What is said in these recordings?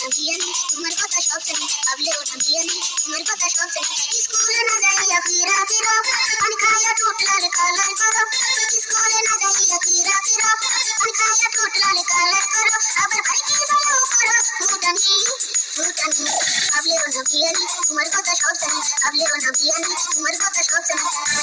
ढंकियन तुम्हारे पता शौक से अबले ओ ढंकियन तुम्हारे पता शौक से स्कूल ना जाई अभी रात रो अन खाया टोटला ले काला करो स्कूल ना जाई अभी रात रो अन खाया टोटला ले काला करो अब भाई के जाओ करो मुटन ही मुटन ही अबले ओ ढंकियन तुम्हारे पता शौक से अबले ओ ढंकियन तुम्हारे पता शौक से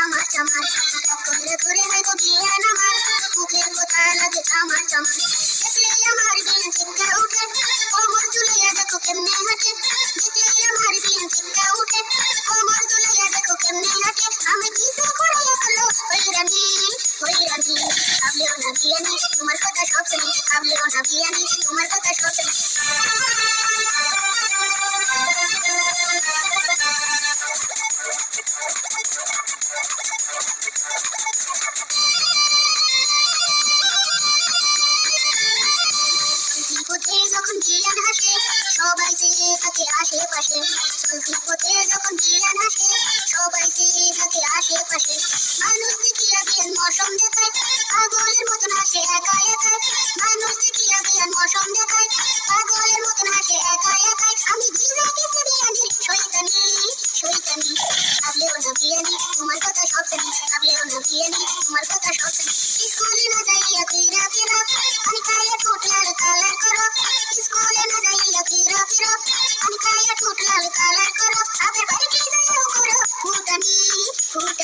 চামার চামার করে করে হয়তো বিয়ান আমার মুখের কথা লাগে চামার চামার দেখলে আমার বিয়ান চিন্তা উঠে কোমর চুলাইয়া দেখো কেমনে হাঁটে দেখলে আমার বিয়ান চিন্তা উঠে কোমর চুলাইয়া দেখো কেমনে হাঁটে আমি কিসে করে হলো ওই রানী ওই রানী ভাবলেও না বিয়ানি তোমার কথা সব শুনি ভাবলেও না বিয়ানি তোমার কথা সব শুনি যখন জিয়ান হাসে, সবাই চেয়ে থাকে আশেপাশে। চলতি পথে যখন জিয়ান হাসে, সবাই চেয়ে থাকে আশেপাশে। মানুষ দেখিয়া বিয়ান মৌসুম দেখায়, পাগলের মতন হাসে একা একাই। মানুষ দেখিয়া বিয়ান মৌসুম দেখায়, পাগলের মতন হাসে একা একাই। আমি ভিজা গেছে বিয়ানির শৈতানি শৈতানি ভাবলেও না বিয়ানি, তোমার কথা সব জানি। ভাবলেও না বিয়ানি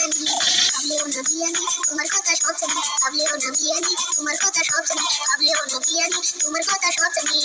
আমি আবলে ও নবী আমি তোমার কথা সব জানি আবলে ও নবী আমি তোমার কথা সব জানি আবলে ও নবী আমি তোমার কথা সব জানি